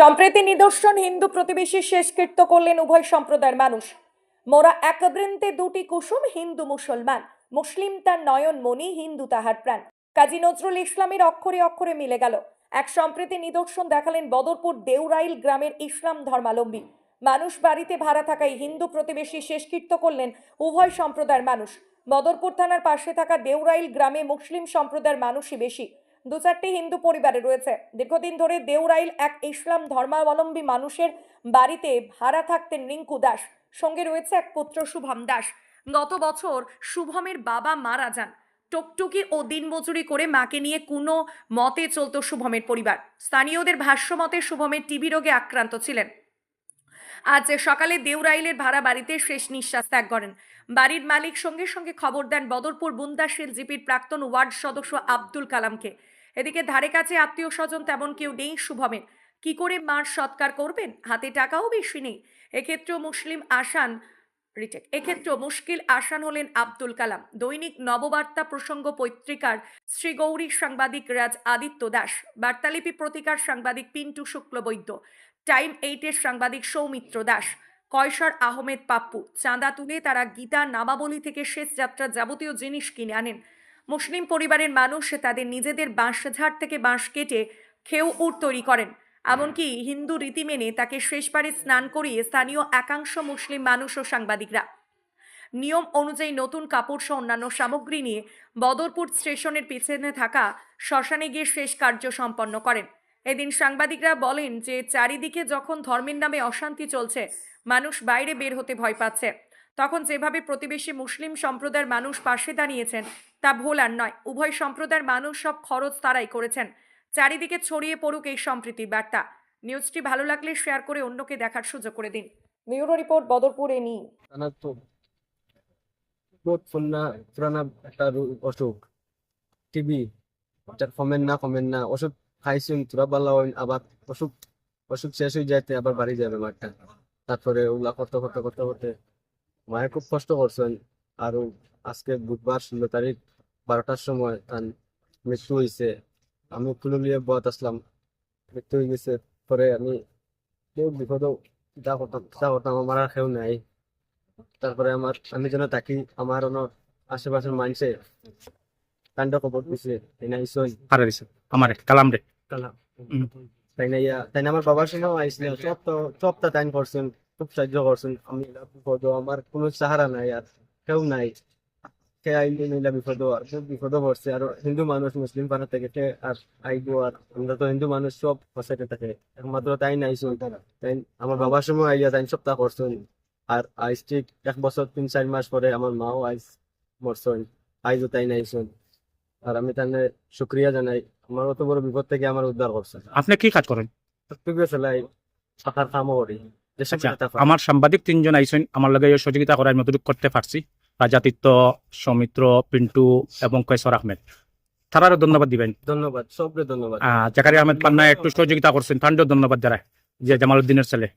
সম্প্রীতি নিদর্শন হিন্দু প্রতিবেশী শেষকৃত্য করলেন উভয় সম্প্রদায়ের মানুষ। মোরা একবৃন্তে দুটি কুসুম হিন্দু মুসলমান। মুসলিম তার নয়ন মণি, হিন্দু তাহার প্রাণ। কাজী নজরুল ইসলামের অক্ষরে অক্ষরে মিলে গেল। এক সম্প্রীতি নিদর্শন দেখালেন বদরপুর দেউরাইল গ্রামের ইসলাম ধর্মালম্বী মানুষ বাড়িতে ভাড়া থাকায় হিন্দু প্রতিবেশী শেষকৃত্য করলেন উভয় সম্প্রদায়ের মানুষ। বদরপুর থানার পাশে থাকা দেউরাইল গ্রামে মুসলিম সম্প্রদায়ের মানুষই বেশি। দু চারটি হিন্দু পরিবারে রয়েছে। দীর্ঘদিন ধরে দেউরাইল এক ইসলাম ধর্মাবলম্বী মানুষের বাড়িতে ভাড়া থাকতেন রিঙ্কু দাস। সঙ্গে রয়েছে এক পুত্র, শুভম দাস। গত বছর শুভমের বাবা মারা যান। টকটকি ও দিনমজুরি করে মাকে নিয়ে কোনো মতে চলত শুভমের পরিবার। স্থানীয়দের ভাষ্য মতে শুভমের টিবি রোগে আক্রান্ত ছিলেন। আজ সকালে দেউরাইলের ভাড়া বাড়িতে শেষ নিঃশ্বাস ত্যাগ করেন। বাড়ির মালিক সঙ্গে সঙ্গে খবর দেন বদরপুর বুন্দাশীল জিপির প্রাক্তন ওয়ার্ড সদস্য আব্দুল কালামকে। এদিকে ধারে কাছে আত্মীয় স্বজন তেমন কেউ নেই, শুভমের। কি করে মার সৎকার করবেন? হাতে টাকাও বেশি নেই। এক্ষেত্রেও মুসলিম আসান রিটেক এক্ষেত্রেও মুশকিল আসান হলেন আব্দুল কালাম। দৈনিক নববার্তা প্রসঙ্গ পত্রিকার শ্রী গৌরী সাংবাদিক রাজ আদিত্য দাস। বার্তালিপি প্রতিকার সাংবাদিক পিন্টু শুক্লবৈদ্য। টাইম এইটের সাংবাদিক সৌমিত্র দাস। কয়সর আহমেদ পাপ্পু। চাঁদা তুলে তারা গীতা নামাবলী থেকে শেষ যাত্রার যাবতীয় জিনিস কিনে আনেন। মুসলিম পরিবারের মানুষ তাদের নিজেদের বাঁশঝাড় থেকে বাঁশ কেটে খেউ উট তৈরি করেন। এমনকি হিন্দু রীতি মেনে তাকে শেষবারে স্নান করিয়ে স্থানীয় একাংশ মুসলিম মানুষ ও সাংবাদিকরা। নিয়ম অনুযায়ী নতুন কাপড় সহ অন্যান্য সামগ্রী নিয়ে বদরপুর স্টেশনের পিছনে থাকা শ্মশানে গিয়ে শেষ কার্য সম্পন্ন করেন। এদিন সাংবাদিকরা বলেন যে, চারিদিকে যখন ধর্মের নামে অশান্তি চলছে, মানুষ বাইরে বের হতে ভয় পাচ্ছে। তখন যেভাবে প্রতিবেশী মুসলিম সম্প্রদায়ের মানুষ পাশে দাঁড়িয়েছেন, তা ভুল আর নয়। উভয় সম্প্রদায়ের মানুষ সব খরচ তারাই করেছেন। চারিদিকে ছড়িয়ে পড়ুক এই সম্প্রীতির বার্তা। নিউজটি ভালো লাগলে শেয়ার করে অন্যকে দেখার সুযোগ করে দিন। ব্যুরো রিপোর্ট, বদরপুর পুরানা অসুখ। টিবি কমেন না কমেন না। ওষুধ খাইছুন, তোরা আবার অসুখ অসুখ শেষ হয়ে যাইতে আবার বাড়ি যাবে মাঠটা তারপরে ওগুলা করতে করতে করতে করতে মায়ে খুব কষ্ট করছেন আর আজকে বুধবার ষোলো তারিখ বারোটার সময় তার মৃত্যু হয়েছে আমি তুলে নিয়ে বত আসলাম। মৃত্যু হয়ে গেছে পরে আমি কেউ বিপদ চিন্তা করতাম চিন্তা করতাম আমার আর কেউ নাই। তারপরে আমার আমি যেন থাকি আমার অন্য আশেপাশের মানুষে কাণ্ড খবর দিছে তাই না ইসই হারা দিছে। আমারে কালাম রে। কালাম। তাই না ইয়া তাই না আমার বাবার সঙ্গেও আইসিল সব তো সব তা টাইম করছেন। খুব সাহায্য করছেন। আমি বিপদ আমার কোনো সাহারা নাই আর কেউ নাই। কে আইলে নিলা বিপদ আর খুব বিপদ পড়ছে। আর হিন্দু মানুষ মুসলিম পাড়া থেকে আর আইবো আর আমরা তো হিন্দু মানুষ সব ফসাইতে থাকে। একমাত্র তাই তাই আমার বাবার সময় আইয়া তাই করছেন আর আইস ঠিক এক বছর তিন চার মাস পরে আমার মাও আইস মরছেন। আইজও তাই নাইছুন আর আমি তাহলে শুক্রিয়া জানাই। আমার অত বড় বিপদ থেকে আমার উদ্ধার করছে আপনি কি কাজ করেন? চালাই টাকার কামও করি। আচ্ছা। আমার সাংবাদিক তিনজন আইসেন আমার লগে সহযোগিতা করার মতটুক করতে পারছি রাজাতিত্য সৌমিত্র পিন্টু এবং কৈশোর আহমেদ। তারারও ধন্যবাদ দিবেন। ধন্যবাদ সবরে ধন্যবাদ। আহ জাকারি আহমেদ পান্না একটু সহযোগিতা করছেন তান্ডও ধন্যবাদ যারা যে জামালউদ্দিনের ছেলে।